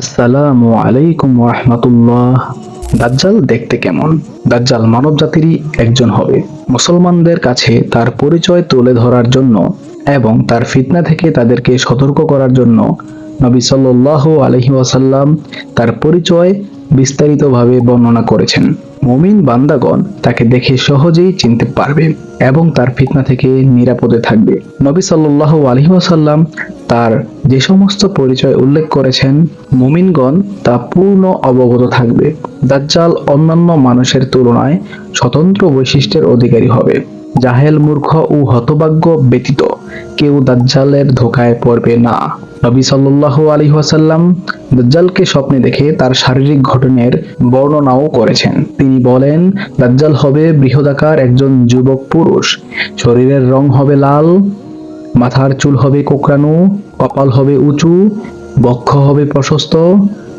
আসসালামু আলাইকুম রহমতুল্লাহ দাজ্জাল দেখতে কেমন? দাজ্জাল মানব জাতিরই একজন হবে। মুসলমানদের কাছে তার পরিচয় তুলে ধরার জন্য এবং তার ফিতনা থেকে তাদেরকে সতর্ক করার জন্য নবী সাল্লাহ আলহি ওয়াসাল্লাম তার পরিচয় বিস্তারিতভাবে বর্ণনা করেছেন। মুমিন বান্দাগণ তাকে দেখে সহজেই চিনতে পারবে এবং তার ফিতনা থেকে নিরাপদে থাকবে। নবী সাল্লাল্লাহু আলহি ওয়াসাল্লাম তার যে সমস্ত পরিচয় উল্লেখ করেছেন, মুমিনগণ তা পূর্ণ অবগত থাকবে। দাজ্জাল অন্যান্য মানুষের তুলনায় স্বতন্ত্র বৈশিষ্ট্যের অধিকারী হবে। জাহেল মূর্খ ও হতভাগ্য ব্যতীত কেউ দাজ্জালের ধোকায় পড়বে না। নবী সাল্লাল্লাহু আলাইহি ওয়াসাল্লাম দাজ্জালকে স্বপ্নে দেখে তার শারীরিক গঠনের বর্ণনাও করেছেন। তিনি বলেন, দাজ্জাল হবে বৃহদাকার একজন যুবক পুরুষ। শরীরের রং হবে লাল, মাথার চুল হবে কোকড়ানো, কপাল হবে উঁচু, বক্ষ হবে প্রশস্ত,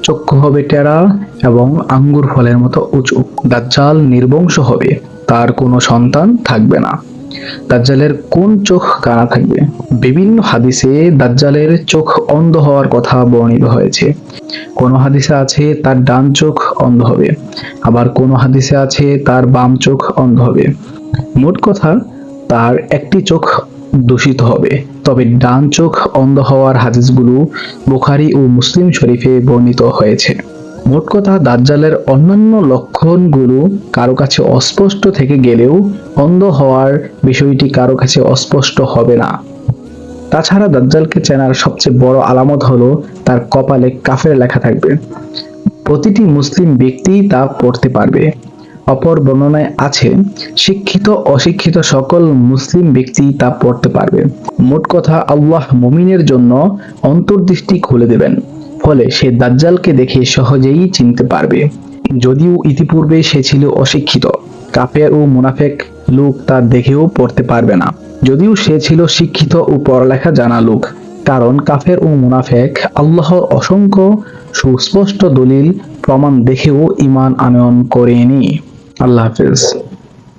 চক্ষু হবে টেরা এবং আঙ্গুর ফলের মতো উঁচু। দাজ্জাল নির্বংশ হবে। তার কোনো সন্তান থাকবে না। দাজ্জালের কোন চোখ কানা থাকবে? বিভিন্ন হাদিসে দাজ্জালের চোখ অন্ধ হওয়ার কথা বর্ণিত হয়েছে। কোন হাদিসে আছে তার ডান চোখ অন্ধ হবে। আবার কোন হাদিসে আছে তার বাম চোখ অন্ধ হবে। মোট কথা, তার একটি চোখ দূষিত হবে। তবে ডান চোখ অন্ধ হওয়ার হাদিসগুলো বুখারি ও মুসলিম শরীফে বর্ণিত হয়েছে। মোট কথা দাজ্জালের অন্যান্য লক্ষণগুলো কারও কাছে অস্পষ্ট থেকে গেলেও অন্ধ হওয়ার বিষয়টি কারও কাছে অস্পষ্ট হবে না। তাছাড়া দাজ্জালকে চেনার সবচেয়ে বড় আলামত হলো তার কপালে কাফের লেখা থাকবে। প্রতিটি মুসলিম ব্যক্তি তা পড়তে পারবে। অপর বর্ণনায় আছে, শিক্ষিত, অশিক্ষিত সকল মুসলিম ব্যক্তি তা পড়তে পারবে। মোট কথা আল্লাহ মুমিনের জন্য অন্তর্দৃষ্টি খুলে দেবেন। ফলে সে দাজ্জালকে দেখে সহজেই চিনতে পারবে। যদিও ইতিপূর্বে সে ছিল অশিক্ষিত, কাফের ও মুনাফেক লোক তা দেখেও পড়তে পারবে না। যদিও সে ছিল শিক্ষিত ও পড়ালেখা জানা লোক, কারণ কাফের ও মুনাফেক আল্লাহর অসংখ্য সুস্পষ্ট দলিল প্রমাণ দেখেও ইমান আনয়ন করেনি। আল্লাহ হাফেজ।